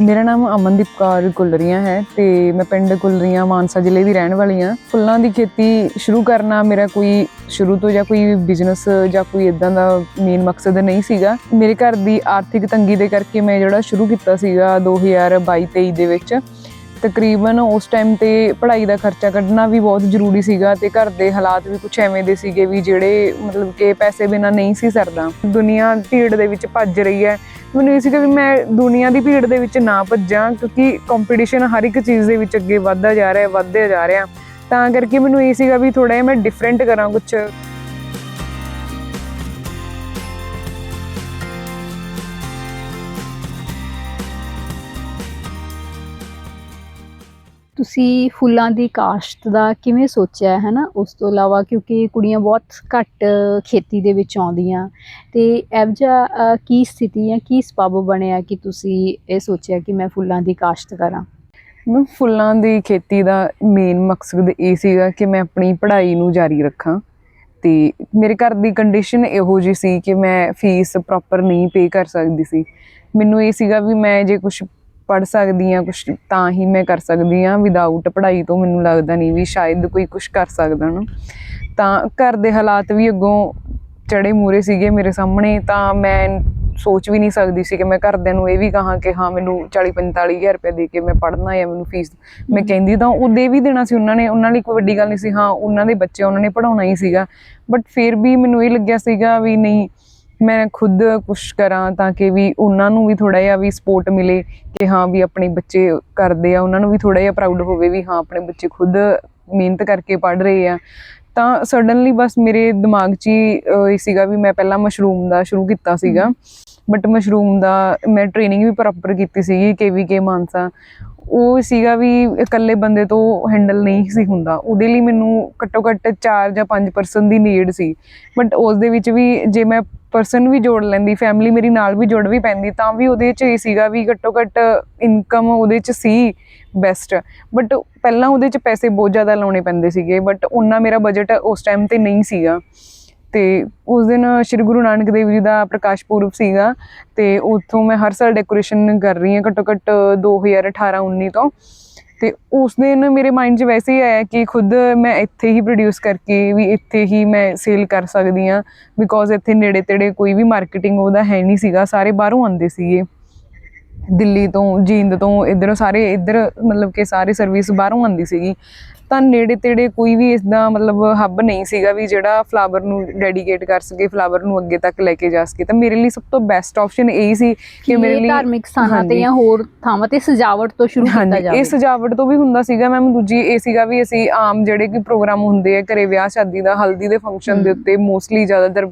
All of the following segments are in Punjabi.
ਮੇਰਾ ਨਾਮ ਅਮਨਦੀਪ ਕੌਰ ਗੁਲਰੀਆਂ ਹੈ ਤੇ ਮੈਂ ਪਿੰਡ ਗੁਲਰੀਆਂ ਮਾਨਸਾ ਜ਼ਿਲ੍ਹੇ ਦੀ ਰਹਿਣ ਵਾਲੀ ਹਾਂ। ਫੁੱਲਾਂ ਦੀ ਖੇਤੀ ਸ਼ੁਰੂ ਕਰਨਾ ਮੇਰਾ ਕੋਈ ਸ਼ੁਰੂ ਤੋਂ ਜਾਂ ਕੋਈ ਬਿਜ਼ਨਸ ਜਾਂ ਕੋਈ ਇਦਾਂ ਦਾ ਮੇਨ ਮਕਸਦ ਨਹੀਂ ਸੀਗਾ। ਮੇਰੇ ਘਰ ਦੀ ਆਰਥਿਕ ਤੰਗੀ ਦੇ ਕਰਕੇ ਮੈਂ ਜਿਹੜਾ ਸ਼ੁਰੂ ਕੀਤਾ ਸੀਗਾ 2022-23 ਦੇ ਵਿੱਚ। ਤਕਰੀਬਨ ਉਸ ਟਾਈਮ ਤੇ ਪੜ੍ਹਾਈ ਦਾ ਖਰਚਾ ਕੱਢਣਾ ਵੀ ਬਹੁਤ ਜ਼ਰੂਰੀ ਸੀਗਾ ਤੇ ਘਰ ਦੇ ਹਾਲਾਤ ਵੀ ਕੁਝ ਐਵੇਂ ਦੇ ਸੀਗੇ ਵੀ ਜਿਹੜੇ ਮਤਲਬ ਕਿ ਪੈਸੇ ਬਿਨਾ ਨਹੀਂ ਸੀ ਸਰਦਾ। ਦੁਨੀਆ ਭੀੜ ਦੇ ਵਿੱਚ ਭੱਜ ਰਹੀ ਹੈ। ਮੈਨੂੰ ਇਹ ਸੀਗਾ ਵੀ ਮੈਂ ਦੁਨੀਆ ਦੀ ਭੀੜ ਦੇ ਵਿੱਚ ਨਾ ਭੱਜਾਂ ਕਿਉਂਕਿ ਕੰਪੀਟੀਸ਼ਨ ਹਰ ਇੱਕ ਚੀਜ਼ ਦੇ ਵਿੱਚ ਅੱਗੇ ਵੱਧਦਾ ਜਾ ਰਿਹਾ ਹੈ ਵੱਧਦਾ ਜਾ ਰਿਹਾ। ਤਾਂ ਕਰਕੇ ਮੈਨੂੰ ਇਹ ਸੀਗਾ ਵੀ ਥੋੜਾ ਜਿਹਾ ਮੈਂ ਡਿਫਰੈਂਟ ਕਰਾਂ ਕੁਝ ਤੁਸੀਂ ਫੁੱਲਾਂ ਦੀ ਕਾਸ਼ਤ ਦਾ ਕਿਵੇਂ ਸੋਚਿਆ ਹੈ ਨਾ? ਉਸ ਤੋਂ ਇਲਾਵਾ ਕਿਉਂਕਿ ਕੁੜੀਆਂ ਬਹੁਤ ਘੱਟ ਖੇਤੀ ਦੇ ਵਿੱਚ ਆਉਂਦੀਆਂ ਤੇ ਇਹੋ ਜਿਹਾ ਕੀ ਸਥਿਤੀ ਹੈ ਕੀ ਸਬਬ ਬਣਿਆ ਕਿ ਤੁਸੀਂ ਇਹ ਸੋਚਿਆ ਕਿ ਮੈਂ ਫੁੱਲਾਂ ਦੀ ਕਾਸ਼ਤ ਕਰਾਂ? ਮੈਂ ਫੁੱਲਾਂ ਦੀ ਖੇਤੀ ਦਾ ਮੇਨ ਮਕਸਦ ਇਹ ਸੀਗਾ ਕਿ ਮੈਂ ਆਪਣੀ ਪੜ੍ਹਾਈ ਨੂੰ ਜਾਰੀ ਰੱਖਾਂ ਤੇ ਮੇਰੇ ਘਰ ਦੀ ਕੰਡੀਸ਼ਨ ਇਹੋ ਜੀ ਸੀ ਕਿ ਮੈਂ ਫੀਸ ਪ੍ਰੋਪਰ ਨਹੀਂ ਪੇ ਕਰ ਸਕਦੀ ਸੀ। ਮੈਨੂੰ ਇਹ ਸੀਗਾ ਵੀ ਮੈਂ ਜੇ ਕੁਝ ਪੜ ਸਕਦੀ ਆ ਕੁਝ ਤਾਂ ਹੀ ਮੈਂ ਕਰ ਸਕਦੀ ਆ ਵਿਦਆਊਟ ਪੜ੍ਹਾਈ ਤੋਂ ਮੈਨੂੰ ਲੱਗਦਾ ਨਹੀਂ ਵੀ ਸ਼ਾਇਦ ਕੋਈ ਕੁਝ ਕਰ ਸਕਦਾ ਨਾ। ਤਾਂ ਘਰ ਦੇ ਹਾਲਾਤ ਵੀ ਅੱਗੋਂ ਚੜੇ ਮੂਰੇ ਸੀਗੇ ਮੇਰੇ ਸਾਹਮਣੇ ਤਾਂ ਮੈਂ ਸੋਚ ਵੀ ਨਹੀਂ ਸਕਦੀ ਸੀ ਕਿ ਮੈਂ ਘਰਦਿਆਂ ਨੂੰ ਇਹ ਵੀ ਕਹਾਂ ਕਿ ਹਾਂ ਮੈਨੂੰ 40 45000 ਰੁਪਏ ਦੇ ਕੇ ਮੈਂ ਪੜ੍ਹਨਾ ਹੈ ਮੈਨੂੰ ਫੀਸ ਮੈਂ ਕਹਿੰਦੀ ਤਾਂ ਉਹ ਦੇ ਵੀ ਦੇਣਾ ਸੀ ਉਹਨਾਂ ਨੇ ਉਹਨਾਂ ਲਈ ਕੋਈ ਵੱਡੀ ਗੱਲ ਨਹੀਂ ਸੀ। ਹਾਂ ਉਹਨਾਂ ਦੇ ਬੱਚੇ ਉਹਨਾਂ ਨੇ ਪੜਾਉਣਾ ਹੀ ਸੀਗਾ ਬਟ ਫਿਰ ਵੀ ਮੈਨੂੰ ਇਹ ਲੱਗਿਆ ਸੀਗਾ ਵੀ ਨਹੀਂ ਮੈਂ ਖੁਦ ਕੁਝ ਕਰਾਂ ਤਾਂ ਕਿ ਵੀ ਉਹਨਾਂ ਨੂੰ ਵੀ ਥੋੜਾ ਜਿਹਾ ਵੀ ਸਪੋਰਟ ਮਿਲੇ ਕਿ ਹਾਂ ਵੀ ਆਪਣੇ ਬੱਚੇ ਕਰਦੇ ਆ ਉਹਨਾਂ ਨੂੰ ਵੀ ਥੋੜਾ ਜਿਹਾ ਪ੍ਰਾਊਡ ਹੋਵੇ ਵੀ ਹਾਂ ਆਪਣੇ ਬੱਚੇ ਖੁਦ ਮਿਹਨਤ ਕਰਕੇ ਪੜ ਰਹੇ ਆ। ਤਾਂ ਸਡਨਲੀ ਬਸ ਮੇਰੇ ਦਿਮਾਗ 'ਚ ਹੀ ਸੀਗਾ ਵੀ ਮੈਂ ਪਹਿਲਾਂ ਮਸ਼ਰੂਮ ਦਾ ਸ਼ੁਰੂ ਕੀਤਾ ਸੀਗਾ। ਬਟ ਮਸ਼ਰੂਮ ਦਾ ਮੈਂ ਟ੍ਰੇਨਿੰਗ ਵੀ ਪ੍ਰੋਪਰ ਕੀਤੀ ਸੀਗੀ ਕੇਵੀਕੇ ਮਾਨਸਾ ਉਹ ਸੀਗਾ ਵੀ ਇਕੱਲੇ ਬੰਦੇ ਤੋਂ ਹੈਂਡਲ ਨਹੀਂ ਸੀ ਹੁੰਦਾ। ਉਹਦੇ ਲਈ ਮੈਨੂੰ ਘੱਟੋ ਘੱਟ 4 ਜਾਂ 5 ਪਰਸਨ ਦੀ ਨੀਡ ਸੀ। ਬਟ ਉਸ ਦੇ ਵਿੱਚ ਵੀ ਜੇ ਮੈਂ ਪਰਸਨ ਵੀ ਜੋੜ ਲੈਂਦੀ ਫੈਮਿਲੀ ਮੇਰੀ ਨਾਲ ਵੀ ਜੁੜ ਵੀ ਪੈਂਦੀ, ਤਾਂ ਵੀ ਉਹਦੇ 'ਚ ਇਹ ਸੀਗਾ ਵੀ ਘੱਟੋ ਘੱਟ ਇਨਕਮ ਉਹਦੇ 'ਚ ਸੀ ਬੈਸਟ ਬਟ ਪਹਿਲਾਂ ਉਹਦੇ 'ਚ ਪੈਸੇ ਬਹੁਤ ਜ਼ਿਆਦਾ ਲਾਉਣੇ ਪੈਂਦੇ ਸੀਗੇ ਬਟ ਉਹਨਾਂ ਮੇਰਾ ਬਜਟ ਉਸ ਟਾਈਮ ਤੇ ਨਹੀਂ ਸੀਗਾ। ਤੇ ਉਸ ਦਿਨ ਸ਼੍ਰੀ ਗੁਰੂ ਨਾਨਕ ਦੇਵ ਜੀ ਦਾ ਪ੍ਰਕਾਸ਼ ਪੁਰਬ ਸੀਗਾ, ਤੇ ਉੱਥੋਂ ਮੈਂ ਹਰ ਸਾਲ ਡੈਕੋਰੇਸ਼ਨ ਕਰ ਰਹੀ ਹਾਂ ਘੱਟੋ ਘੱਟ 2018 19 ਤੋਂ। ਤੇ ਉਸ ਦਿਨ ਮੇਰੇ ਮਾਈਂਡ 'ਚ ਵੈਸੇ ਹੀ ਆਇਆ ਕਿ ਖੁਦ ਮੈਂ ਇੱਥੇ ਹੀ ਪ੍ਰੋਡਿਊਸ ਕਰਕੇ ਵੀ ਇੱਥੇ ਹੀ ਮੈਂ ਸੇਲ ਕਰ ਸਕਦੀ ਹਾਂ ਬਿਕੋਜ਼ ਇੱਥੇ ਨੇੜੇ ਤੇੜੇ ਕੋਈ ਵੀ ਮਾਰਕੀਟਿੰਗ ਉਹਦਾ ਹੈ ਨਹੀਂ ਸੀਗਾ, ਸਾਰੇ ਬਾਹਰੋਂ ਆਉਂਦੇ ਸੀਗੇ। ਦਿੱਲੀ ਤੋਂ, ਜੀਂਦ ਤੋਂ, ਇਧਰੋਂ ਸਾਰੇ, ਇਧਰ ਮਤਲਬ ਕਿ ਸਾਰੇ ਸਰਵਿਸ ਬਾਹਰੋਂ ਆਉਂਦੀ ਸੀਗੀ। ਤਾਂ ਨੇੜੇ ਤੇੜੇ ਕੋਈ ਵੀ ਇਸ ਦਾ ਮਤਲਬ ਹੱਬ ਨਹੀਂ ਸੀਗਾ ਵੀ ਜਿਹੜਾ ਫਲਾਵਰ ਨੂੰ ਡੈਡੀਕੇਟ ਕਰ ਸਕੇ ਫਲਾਵਰ ਨੂੰ ਅੱਗੇ ਤੱਕ ਲੈ ਕੇ ਜਾ ਸਕੇ ਤਾਂ ਮੇਰੇ ਲਈ ਸਭ ਤੋਂ ਬੈਸਟ ਆਪਸ਼ਨ ਇਹੀ ਸੀ ਕਿ ਮੇਰੇ ਲਈ ਧਾਰਮਿਕ ਸਥਾਨਾਂ ਤੇ। ਜਾਂ ਹੋਰ ਥਾਵਾਂ ਤੇ ਸਜਾਵਟ ਤੋਂ ਸ਼ੁਰੂ ਕੀਤਾ ਜਾਵੇ ਇਹ ਸਜਾਵਟ ਤੋਂ ਵੀ ਹੁੰਦਾ ਸੀਗਾ ਮੈਮ ਦੂਜੀ ਇਹ ਸੀਗਾ ਵੀ ਅਸੀਂ ਆਮ ਜਿਹੜੇ ਕਿ ਪ੍ਰੋਗਰਾਮ ਹੁੰਦੇ ਆ ਘਰੇ ਵਿਆਹ ਸ਼ਾਦੀ ਦਾ ਹਲਦੀ ਦੇ ਫੰਕਸ਼ਨ ਦੇ। ਉੱਤੇ ਮੋਸਟਲੀ ਜ਼ਿਆਦਾਤਰ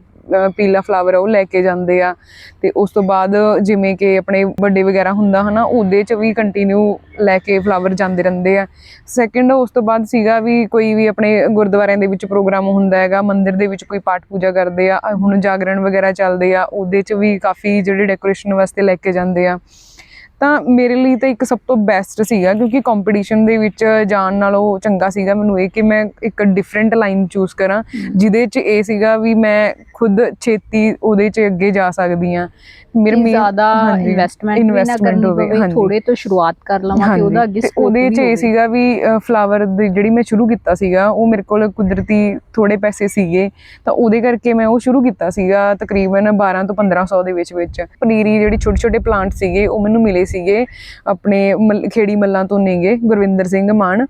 ਪੀਲਾ ਫਲਾਵਰ ਆ, ਉਹ ਲੈ ਕੇ ਜਾਂਦੇ ਆ। ਤੇ ਉਸ ਤੋਂ ਬਾਅਦ ਜਿਵੇਂ ਕਿ ਆਪਣੇ ਵੱਡੇ ਵਗੈਰਾ ਹੁੰਦਾ ਹਨਾ, ਉਹਦੇ ਚ ਵੀ ਕੰਟੀਨਿਊ ਲੈ ਕੇ ਫਲਾਵਰ ਜਾਂਦੇ ਰਹਿੰਦੇ ਆ। ਸੈਕਿੰਡ ਉਸ ਤੋਂ ਬਾਅਦ ਸੀਗਾ ਵੀ ਕੋਈ ਵੀ ਆਪਣੇ ਗੁਰਦੁਆਰਿਆਂ ਦੇ ਵਿੱਚ ਪ੍ਰੋਗਰਾਮ ਹੁੰਦਾ ਹੈਗਾ, ਮੰਦਿਰ ਦੇ ਵਿੱਚ ਕੋਈ ਪਾਠ ਪੂਜਾ ਕਰਦੇ ਆ ਹੁਣ ਜਾਗਰਣ ਵਗੈਰਾ ਚੱਲਦੇ ਆ, ਉਹਦੇ ਚ ਵੀ ਕਾਫੀ ਜਿਹੜੇ ਡੈਕੋਰੇਸ਼ਨ ਵਾਸਤੇ ਲੈ ਕੇ ਜਾਂਦੇ ਆ। ਤਾਂ ਮੇਰੇ ਲਈ ਤਾਂ ਇੱਕ ਸਭ ਤੋਂ ਬੈਸਟ ਸੀਗਾ ਕਿਉਂਕਿ ਕੰਪੀਟੀਸ਼ਨ ਦੇ ਵਿੱਚ ਜਾਣ ਨਾਲੋਂ ਚੰਗਾ ਸੀਗਾ ਮੈਨੂੰ ਇਹ ਕਿ ਮੈਂ ਇੱਕ ਡਿਫਰੈਂਟ ਲਾਈਨ ਚੂਜ਼ ਕਰਾਂ ਜਿਹਦੇ 'ਚ ਇਹ ਸੀਗਾ ਵੀ ਮੈਂ ਖੁਦ ਛੇਤੀ ਉਹਦੇ 'ਚ ਅੱਗੇ ਜਾ ਸਕਦੀ ਆ ਮੇਰੇ ਕਿ main- ਜ਼ਿਆਦਾ ਇਨਵੈਸਟਮੈਂਟ ਕਰਨੀ ਹੋਵੇ। ਥੋੜੇ ਤੋਂ ਸ਼ੁਰੂਆਤ ਕਰ ਲਵਾਂ ਹਾਂਜੀ, ਉਹਦਾ ਅੱਗੇ ਉਹਦੇ 'ਚ ਇਹ। ਸੀਗਾ ਵੀ ਫਲਾਵਰ ਦੀ ਜਿਹੜੀ ਮੈਂ ਸ਼ੁਰੂ ਕੀਤਾ ਸੀਗਾ ਉਹ ਮੇਰੇ ਕੋਲ ਕੁਦਰਤੀ ਥੋੜੇ ਪੈਸੇ ਸੀਗੇ ਤਾਂ ਉਹਦੇ ਕਰਕੇ ਮੈਂ ਉਹ ਸ਼ੁਰੂ ਕੀਤਾ ਸੀਗਾ ਤਕਰੀਬਨ 12 ਤੋਂ 1500 ਦੇ ਵਿੱਚ ਵਿੱਚ ਪਨੀਰੀ ਜਿਹੜੀ ਛੋਟੇ ਛੋਟੇ ਪਲਾਂਟ ਸੀਗੇ ਉਹ ਮੈਨੂੰ ਮਿਲੇ ਸੀਗੇ ਆਪਣੇ ਖੇੜੀ ਮੱਲਾਂ ਤੋਂ ਨੇਗੇ ਗੁਰਵਿੰਦਰ ਸਿੰਘ ਮਾਨ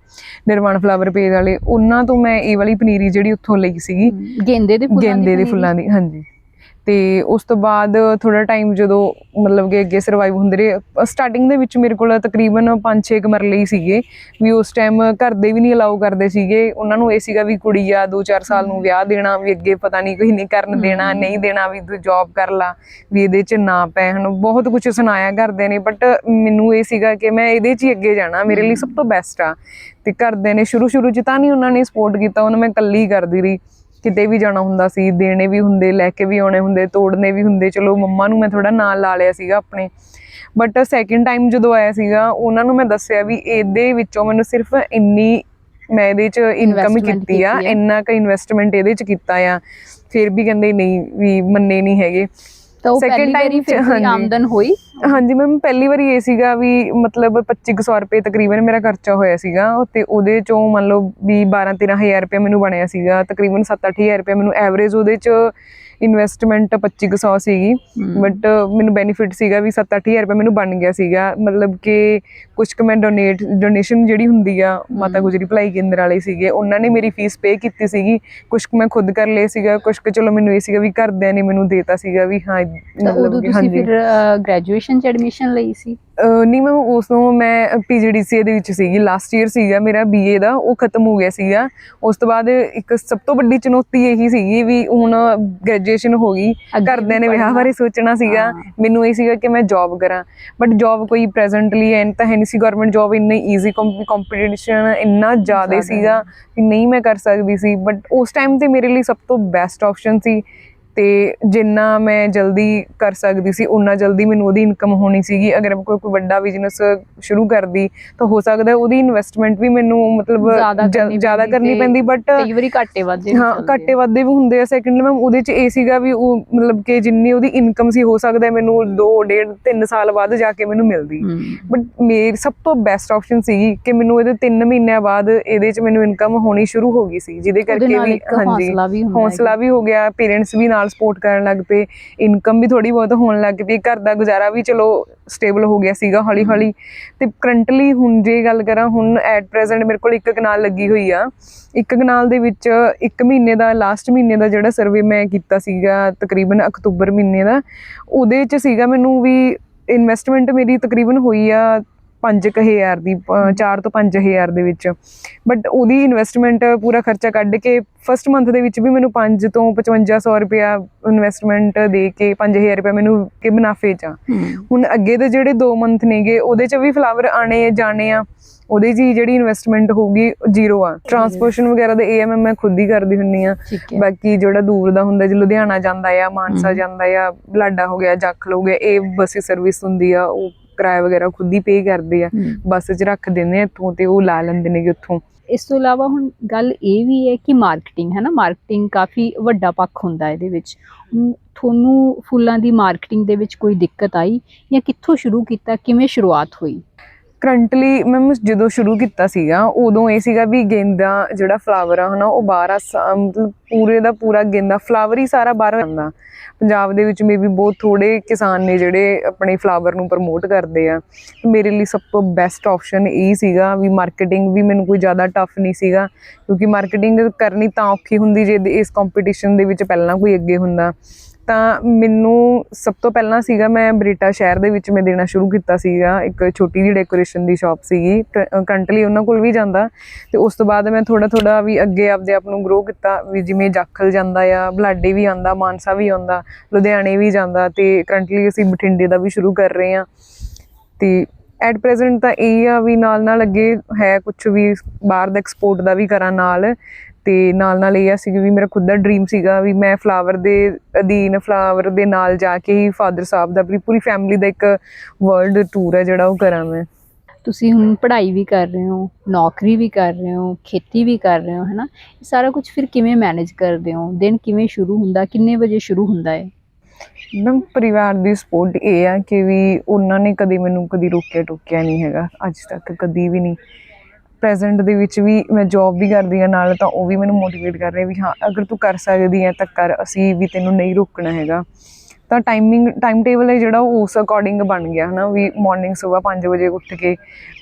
ਨਿਰਵਾਣ ਫਲਾਵਰ ਪੇਜ ਵਾਲੇ ਉਹਨਾਂ ਤੋਂ ਮੈਂ ਇਹ ਵਾਲੀ ਪਨੀਰੀ ਜਿਹੜੀ ਉੱਥੋਂ ਲਈ ਸੀਗੀ ਗੇਂਦੇ ਦੇ ਫੁੱਲਾਂ ਦੀ ਗੇਂਦੇ ਦੇ? ਫੁੱਲਾਂ ਦੀ ਹਾਂਜੀ ਤੇ ਉਸ ਤੋਂ ਬਾਅਦ ਥੋੜਾ ਟਾਈਮ ਜਦੋਂ ਮਤਲਬ ਕਿ ਅੱਗੇ ਸਰਵਾਈਵ ਹੁੰਦੇ ਰਹੇ ਸਟਾਰਟਿੰਗ ਦੇ ਵਿੱਚ ਮੇਰੇ ਕੋਲ ਤਕਰੀਬਨ 5-6 ਮਰਲੇ ਹੀ ਸੀਗੇ। ਵੀ ਉਸ ਟਾਈਮ ਘਰ ਦੇ ਵੀ ਨਹੀਂ ਅਲਾਉ ਕਰਦੇ ਸੀਗੇ। ਉਹਨਾਂ ਨੂੰ ਇਹ ਸੀਗਾ ਵੀ ਕੁੜੀ ਆ 2-4 ਸਾਲ ਨੂੰ ਵਿਆਹ ਦੇਣਾ ਵੀ ਅੱਗੇ ਪਤਾ ਨਹੀਂ ਕੋਈ ਨਹੀਂ ਕਰਨ ਦੇਣਾ। ਨਹੀਂ ਦੇਣਾ ਵੀ ਤੂੰ ਜੌਬ ਕਰ ਲਾ ਵੀ ਇਹਦੇ 'ਚ ਨਾ ਪੈ। ਹਨ ਬਹੁਤ ਕੁਝ ਸੁਣਾਇਆ ਘਰਦਿਆਂ ਨੇ ਬਟ ਮੈਨੂੰ ਇਹ ਸੀਗਾ ਕਿ ਮੈਂ ਇਹਦੇ 'ਚ ਹੀ ਅੱਗੇ ਜਾਣਾ ਮੇਰੇ ਲਈ ਸਭ ਤੋਂ ਬੈਸਟ ਆ। ਤੇ ਘਰਦਿਆਂ ਨੇ ਸ਼ੁਰੂ ਸ਼ੁਰੂ 'ਚ ਤਾਂ ਨਹੀਂ ਉਹਨਾਂ ਨੇ ਸਪੋਰਟ ਕੀਤਾ ਉਹਨਾਂ ਮੈਂ ਇਕੱਲੀ ਕਰਦੀ ਰਹੀ। ਕਿਤੇ ਵੀ ਜਾਣਾ ਹੁੰਦਾ ਸੀ ਦੇਣੇ ਵੀ ਹੁੰਦੇ ਲੈ ਕੇ ਵੀ ਆਉਣੇ ਹੁੰਦੇ ਤੋੜਨੇ ਵੀ ਹੁੰਦੇ। ਚਲੋ ਮੰਮਾ ਨੂੰ ਮੈਂ ਥੋੜਾ ਨਾਲ ਲਾ ਲਿਆ ਸੀਗਾ ਆਪਣੇ। ਬਟ ਸੈਕਿੰਡ ਟਾਈਮ ਜਦੋਂ ਆਇਆ ਸੀਗਾ ਉਹਨਾਂ ਨੂੰ ਮੈਂ ਦੱਸਿਆ ਵੀ ਇਹਦੇ ਵਿੱਚੋਂ ਮੈਨੂੰ ਸਿਰਫ ਇੰਨੀ ਮੈਂ ਇਹਦੇ 'ਚ ਇਨਕਮ Investment ਕੀਤੀ ਆ ਕੀਤੀ ਆ। ਇੰਨਾ ਕੁ ਇਨਵੈਸਟਮੈਂਟ ਇਹਦੇ 'ਚ ਕੀਤਾ ਆ। ਫਿਰ ਵੀ ਕਹਿੰਦੇ ਨਹੀਂ ਵੀ ਮੰਨੇ ਨਹੀਂ ਹੈਗੇ। ਤਾਂ ਉਹ ਪਹਿਲੀ ਵਾਰੀ ਫਿਰ। ਆਮਦਨ ਹੋਈ ਹਾਂਜੀ ਮੈਮ ਪਹਿਲੀ ਵਾਰੀ ਇਹ ਸੀਗਾ ਵੀ ਮਤਲਬ 2500 ਰੁਪਏ ਤਕਰੀਬਨ ਮੇਰਾ ਖਰਚਾ ਹੋਇਆ ਸੀਗਾ ਤੇ ਉਹਦੇ ਚੋਂ ਮੰਨ ਲਓ ਵੀ 12 13000 ਰੁਪਏ ਮੈਨੂੰ ਬਣਿਆ ਸੀਗਾ ਤਕਰੀਬਨ 7-8000 ਰੁਪਏ ਮੈਨੂੰ ਐਵਰੇਜ ਉਹਦੇ ਚ ਇਨਵੈਸਟਮੈਂਟ 2500 ਸੀਗੀ। ਬਟ ਮੈਨੂੰ ਬੈਨੀਫਿਟ ਸੀਗਾ ਵੀ 7-8000 ਰੁਪਏ ਮੈਨੂੰ ਬਣ ਗਿਆ ਸੀਗਾ ਮਤਲਬ ਕਿ ਕੁਝ ਕੁ ਮੈਂ ਡੋਨੇਟ ਡੋਨੇਸ਼ਨ ਜਿਹੜੀ ਹੁੰਦੀ ਆ ਮਾਤਾ। ਗੁਜਰੀ ਭਲਾਈ ਕੇਂਦਰ ਵਾਲੇ ਸੀਗੇ ਉਹਨਾਂ ਨੇ ਮੇਰੀ ਫੀਸ ਪੇ ਕੀਤੀ ਸੀਗੀ ਕੁਝ ਕੁ ਮੈਂ ਖੁਦ ਕਰ ਲਏ ਸੀਗਾ ਕੁਝ ਕੁ ਚਲੋ ਮੈਨੂੰ ਇਹ ਸੀਗਾ ਵੀ ਘਰਦਿਆਂ ਨੇ ਮੈਨੂੰ ਦੇਤਾ ਸੀਗਾ ਵੀ ਹਾਂ ਤਾਂ ਉਦੋਂ ਮਤਲਬ ਕਿ ਤੁਸੀਂ ਹਾਂਜੀ ਫਿਰ ਗ੍ਰੈਜੂਏਸ਼ਨ ਚ ਐਡਮਿਸ਼ਨ ਲਈ ਸੀ ਨਹੀਂ ਮੈਂ ਉਸੋਂ ਮੈਂ ਪੀਜੀਡੀਸੀਏ ਦੇ ਵਿੱਚ ਸੀਗੀ ਲਾਸਟ ਈਅਰ ਸੀਗਾ ਮੇਰਾ ਬੀਏ ਦਾ ਉਹ ਖਤਮ ਹੋ ਗਿਆ ਸੀਗਾ। ਉਸ ਤੋਂ ਬਾਅਦ ਇੱਕ ਸਭ ਤੋਂ ਵੱਡੀ ਚੁਣੌਤੀ ਇਹੀ ਸੀਗੀ ਵੀ ਹੁਣ ਗ੍ਰੈਜੂਏਸ਼ਨ ਹੋ ਗਈ ਘਰਦਿਆਂ ਨੇ ਵਿਆਹ। ਬਾਰੇ ਸੋਚਣਾ ਸੀਗਾ। ਮੈਨੂੰ ਇਹ ਸੀਗਾ ਕਿ ਮੈਂ ਜੌਬ ਕਰਾਂ। ਬਟ ਜੌਬ ਕੋਈ ਪ੍ਰੈਜ਼ੈਂਟਲੀ ਐਨ ਤਾਂ ਹੈ ਨਹੀਂ ਸੀ। ਗਵਰਨਮੈਂਟ ਜੌਬ ਇੰਨੀ ਈਜ਼ੀ ਕੰਪੀਟੀਸ਼ਨ ਇੰਨਾ ਜ਼ਿਆਦਾ ਸੀਗਾ ਕਿ ਨਹੀਂ ਮੈਂ ਕਰ ਸਕਦੀ ਸੀ। ਬਟ ਉਸ ਟਾਈਮ ਤੇ ਮੇਰੇ ਲਈ ਸਭ ਤੋਂ ਬੈਸਟ ਆਪਸ਼ਨ ਸੀ ਤੇ ਜਿੰਨਾ ਮੈਂ ਜਲਦੀ ਕਰ ਸਕਦੀ ਸੀ ਉਨਾ ਜਲਦੀ ਮੈਨੂੰ ਉਹਦੀ ਇਨਕਮ ਹੋਣੀ ਸੀਗੀ। ਅਗਰ ਮੈਂ ਕੋਈ ਕੋਈ ਵੱਡਾ ਬਿਜ਼ਨਸ ਸ਼ੁਰੂ ਕਰਦੀ ਤਾਂ ਹੋ ਸਕਦਾ ਉਹਦੀ ਇਨਵੈਸਟਮੈਂਟ ਵੀ ਮੈਨੂੰ ਮਤਲਬ ਜ਼ਿਆਦਾ ਕਰਨੀ ਪੈਂਦੀ ਬਟ ਕਈ ਵਾਰੀ ਘਾਟੇ ਵਾਧੇ ਹਾਂ ਘਾਟੇ ਵਾਧੇ ਵੀ ਹੁੰਦੇ ਆ। ਸੈਕੰਡਲੀ ਮੈਮ ਉਹਦੇ ਚ ਇਹ ਸੀਗਾ ਵੀ ਉਹ ਮਤਲਬ ਕਿ ਜਿੰਨੀ ਉਹਦੀ ਇਨਕਮ ਸੀ ਹੋ ਸਕਦਾ ਮੈਨੂੰ 2 1.5 3 ਸਾਲ ਬਾਅਦ ਜਾ ਕੇ ਮੈਨੂੰ ਮਿਲਦੀ। ਬਟ ਮੇਰੀ ਸਭ ਤੋਂ ਬੈਸਟ ਆਪਸ਼ਨ ਸੀਗੀ ਕਿ ਮੈਨੂੰ ਇਹਦੇ 3 ਮਹੀਨਿਆਂ ਬਾਅਦ ਇਹਦੇ ਚ ਮੈਨੂੰ ਇਨਕਮ ਹੋਣੀ ਸ਼ੁਰੂ ਹੋ ਗਈ ਸੀ ਜਿਹਦੇ ਕਰਕੇ ਵੀ ਇੱਕ ਹੌਸਲਾ ਵੀ ਹੁੰਦਾ ਹੈ ਹੌਸਲਾ ਵੀ ਹੋ ਗਿਆ ਪੇਰੈਂਟਸ ਵੀ ਨਾਲ ਸਪੋਰਟ ਕਰਨ ਲੱਗ ਪਏ ਇਨਕਮ ਵੀ ਥੋੜੀ ਬਹੁਤ ਹੋਣ ਲੱਗ ਪਈ, ਘਰ ਦਾ ਗੁਜ਼ਾਰਾ ਵੀ ਚਲੋ ਸਟੇਬਲ ਹੋ ਗਿਆ ਸੀਗਾ ਹੌਲੀ ਹੌਲੀ ਤੇ ਕਰੰਟਲੀ ਹੁਣ ਜੇ ਗੱਲ ਕਰਾਂ, ਹੁਣ ਐਟ ਪ੍ਰੈਜ਼ੈਂਟ ਮੇਰੇ ਕੋਲ ਇੱਕ ਕਨਾਲ ਲੱਗੀ ਹੋਈ ਆ। ਇੱਕ ਕਨਾਲ ਦੇ ਵਿੱਚ ਇੱਕ ਮਹੀਨੇ ਦਾ ਲਾਸਟ ਮਹੀਨੇ ਦਾ ਜਿਹੜਾ ਸਰਵੇ ਮੈਂ ਕੀਤਾ ਸੀਗਾ, ਤਕਰੀਬਨ ਅਕਤੂਬਰ ਮਹੀਨੇ ਦਾ, ਉਹਦੇ ਚ ਸੀਗਾ ਮੈਨੂੰ ਵੀ ਇਨਵੈਸਟਮੈਂਟ ਮੇਰੀ ਤਕਰੀਬਨ ਹੋਈ ਆ 5000 ਦੀ 4 ਤੋਂ 5000 ਦੇ ਵਿੱਚ। ਬਟ ਉਹਦੀ ਇਨਵੈਸਟਮੈਂਟ ਪੂਰਾ ਖਰਚਾ ਕੱਢ ਕੇ ਫਸਟ ਮੰਥ ਦੇ ਵਿੱਚ ਵੀ ਮੈਨੂੰ 5 ਤੋਂ 5500 ਰੁਪਇਆ ਇਨਵੈਸਟਮੈਂਟ ਦੇ ਕੇ 5000 ਰੁਪਇਆ ਮੈਨੂੰ ਕਿ ਮੁਨਾਫੇ ਚ। ਹੁਣ ਅੱਗੇ ਦੇ ਜਿਹੜੇ 2 ਮੰਥ ਨੇਗੇ ਉਹਦੇ ਚ ਵੀ ਫਲਾਵਰ ਆਣੇ ਜਾਣੇ ਆ। ਉਹਦੇ ਹੀ ਜਿਹੜੀ ਇਨਵੈਸਟਮੈਂਟ ਹੋਊਗੀ ਜ਼ੀਰੋ ਆ। ਟਰਾਂਸਪੋਰਟੇਸ਼ਨ ਵਗੈਰਾ ਦਾ ਏਐਮਐਮ ਮੈਂ ਖੁਦ ਹੀ ਕਰਦੀ ਹੁੰਨੀ ਆ। ਬਾਕੀ ਜਿਹੜਾ ਦੂਰ ਦਾ ਹੁੰਦਾ ਜੇ ਲੁਧਿਆਣਾ ਜਾਂਦਾ ਆ ਮਾਨਸਾ। ਜਾਂਦਾ ਆ ਬਲਾਡਾ ਹੋ ਗਿਆ ਜਾਖਲ ਹੋ ਗਿਆ ਇਹ ਬੱਸ ਸਰਵਿਸ ਹੁੰਦੀ ਆ ਉਹ ਕਿਰਾਇਆ ਵਗੈਰਾ ਖੁਦ ਹੀ ਪੇ ਕਰਦੇ ਆ। ਬੱਸ 'ਚ ਰੱਖ ਦਿੰਦੇ ਆ ਇੱਥੋਂ ਤੇ ਉਹ ਲਾ ਲੈਂਦੇ ਨੇਗੇ ਉੱਥੋਂ। ਇਸ ਤੋਂ ਇਲਾਵਾ ਹੁਣ ਗੱਲ ਇਹ ਵੀ ਹੈ ਕਿ ਮਾਰਕੀਟਿੰਗ ਹੈ ਨਾ ਮਾਰਕੀਟਿੰਗ ਕਾਫੀ ਵੱਡਾ ਪੱਖ ਹੁੰਦਾ ਇਹਦੇ ਵਿੱਚ। ਤੁਹਾਨੂੰ ਫੁੱਲਾਂ ਦੀ ਮਾਰਕੀਟਿੰਗ ਦੇ ਵਿੱਚ ਕੋਈ ਦਿੱਕਤ ਆਈ ਜਾਂ ਕਿੱਥੋਂ ਸ਼ੁਰੂ ਕੀਤਾ ਕਿਵੇਂ ਸ਼ੁਰੂਆਤ ਹੋਈ? ਕਰੰਟਲੀ ਮੈਂ ਜਦੋਂ ਸ਼ੁਰੂ ਕੀਤਾ ਸੀਗਾ, ਉਦੋਂ ਇਹ ਸੀਗਾ ਵੀ ਗੇਂਦਾ ਜਿਹੜਾ ਫਲਾਵਰ ਆ ਹਨਾ, ਉਹ ਬਾਹਰ ਆ ਮਤਲਬ ਪੂਰੇ ਦਾ ਪੂਰਾ ਗੇਂਦਾ ਫਲਾਵਰ ਹੀ ਸਾਰਾ ਬਾਹਰ ਆਉਂਦਾ ਪੰਜਾਬ ਦੇ ਵਿੱਚ ਮੇਬੀ ਬਹੁਤ ਥੋੜੇ ਕਿਸਾਨ ਨੇ ਜਿਹੜੇ ਆਪਣੇ ਫਲਾਵਰ ਨੂੰ ਪ੍ਰਮੋਟ ਕਰਦੇ ਆ। ਮੇਰੇ ਲਈ ਸਭ ਤੋਂ ਬੈਸਟ ਆਪਸ਼ਨ ਇਹ ਸੀਗਾ ਵੀ ਮਾਰਕੀਟਿੰਗ ਵੀ ਮੈਨੂੰ ਕੋਈ ਜ਼ਿਆਦਾ ਟਫ ਨਹੀਂ ਸੀਗਾ, ਕਿਉਂਕਿ ਮਾਰਕੀਟਿੰਗ ਕਰਨੀ ਤਾਂ ਔਖੀ ਹੁੰਦੀ ਜੇ ਇਸ ਕੰਪੀਟੀਸ਼ਨ ਦੇ ਵਿੱਚ ਪਹਿਲਾਂ ਕੋਈ ਅੱਗੇ ਹੁੰਦਾ। ਤਾਂ ਮੈਨੂੰ ਸਭ ਤੋਂ ਪਹਿਲਾਂ ਸੀਗਾ ਮੈਂ ਬਰੀਟਾ ਸ਼ਹਿਰ ਦੇ ਵਿੱਚ ਮੈਂ ਦੇਣਾ ਸ਼ੁਰੂ ਕੀਤਾ ਸੀਗਾ, ਇੱਕ ਛੋਟੀ ਜਿਹੀ ਡੈਕੋਰੇਸ਼ਨ ਦੀ ਸ਼ਾਪ ਸੀਗੀ। ਕਰੰਟਲੀ ਉਹਨਾਂ ਕੋਲ ਵੀ ਜਾਂਦਾ। ਤੇ ਉਸ ਤੋਂ ਬਾਅਦ ਮੈਂ ਥੋੜਾ ਥੋੜਾ ਵੀ ਅੱਗੇ ਆਪਦੇ ਆਪ ਨੂੰ ਗਰੋ ਕੀਤਾ, ਵੀ ਜਿਵੇਂ ਜਾਖਲ ਜਾਂਦਾ ਆ, ਬਲਾਡੇ ਵੀ ਆਂਦਾ ਮਾਨਸਾ ਵੀ ਆਉਂਦਾ, ਲੁਧਿਆਣੇ ਵੀ ਜਾਂਦਾ। ਤੇ ਕਰੰਟਲੀ ਅਸੀਂ ਬਠਿੰਡੇ ਦਾ ਵੀ ਸ਼ੁਰੂ ਕਰ ਰਹੇ ਹਾਂ। ਤੇ ਐਟ ਪ੍ਰੈਜ਼ੈਂਟ ਤਾਂ ਇਹ ਆ ਵੀ ਨਾਲ ਨਾਲ ਅੱਗੇ ਹੈ ਕੁਝ ਵੀ, ਬਾਹਰ ਦਾ ਐਕਸਪੋਰਟ ਦਾ ਵੀ ਕਰਾਂ ਨਾਲ। ਤੇ ਨਾਲ ਨਾਲ ਇਹ ਆ ਸੀ ਵੀ ਮੇਰਾ ਖੁਦ ਦਾ ਡ੍ਰੀਮ ਸੀਗਾ ਵੀ ਮੈਂ ਫਲਾਵਰ ਦੇ ਅਧੀਨ ਫਲਾਵਰ ਦੇ ਨਾਲ ਜਾ ਕੇ ਹੀ ਫਾਦਰ ਸਾਹਿਬ ਦਾ ਆਪਣੀ ਪੂਰੀ ਫੈਮਿਲੀ ਦਾ ਇੱਕ ਵਰਲਡ ਟੂਰ ਹੈ ਜਿਹੜਾ ਉਹ ਕਰਾਂ ਮੈਂ ਤੁਸੀਂ ਹੁਣ ਪੜ੍ਹਾਈ ਵੀ ਕਰ ਰਹੇ ਹੋ ਨੌਕਰੀ ਵੀ ਕਰ ਰਹੇ ਹੋ ਖੇਤੀ ਵੀ ਕਰ ਰਹੇ ਹੋ ਹੈ ਨਾ ਇਹ ਸਾਰਾ ਕੁਝ ਫਿਰ ਕਿਵੇਂ ਮੈਨੇਜ ਕਰਦੇ ਹੋ? ਦਿਨ ਕਿਵੇਂ ਸ਼ੁਰੂ ਹੁੰਦਾ ਕਿੰਨੇ ਵਜੇ ਸ਼ੁਰੂ ਹੁੰਦਾ ਹੈ ਮੈਮ ਪਰਿਵਾਰ ਦੀ ਸਪੋਰਟ ਇਹ ਆ ਕਿ ਵੀ ਉਹਨਾਂ ਨੇ ਕਦੀ ਮੈਨੂੰ ਕਦੀ ਰੋਕਿਆ ਟੋਕਿਆ ਨਹੀਂ ਹੈਗਾ ਅੱਜ ਤੱਕ ਕਦੀ ਵੀ ਨਹੀਂ। ਪ੍ਰੈਜ਼ੈਂਟ ਦੇ ਵਿੱਚ ਵੀ ਮੈਂ ਜੌਬ ਵੀ ਕਰਦੀ ਆ ਨਾਲ, ਤਾਂ ਉਹ ਵੀ ਮੈਨੂੰ ਮੋਟੀਵੇਟ ਕਰ ਰਿਹਾ ਵੀ ਹਾਂ, ਅਗਰ ਤੂੰ ਕਰ ਸਕਦੀ ਹੈ ਤਾਂ ਕਰ, ਅਸੀਂ ਵੀ ਤੈਨੂੰ ਨਹੀਂ ਰੋਕਣਾ ਹੈਗਾ। ਤਾਂ ਟਾਈਮਿੰਗ ਟਾਈਮ ਟੇਬਲ ਹੈ ਜਿਹੜਾ ਉਹ ਉਸ ਅਕੋਰਡਿੰਗ ਬਣ ਗਿਆ, ਹਨਾ, ਵੀ ਮਾਰਨਿੰਗ ਸਵੇਰ 5 ਵਜੇ ਉੱਠ ਕੇ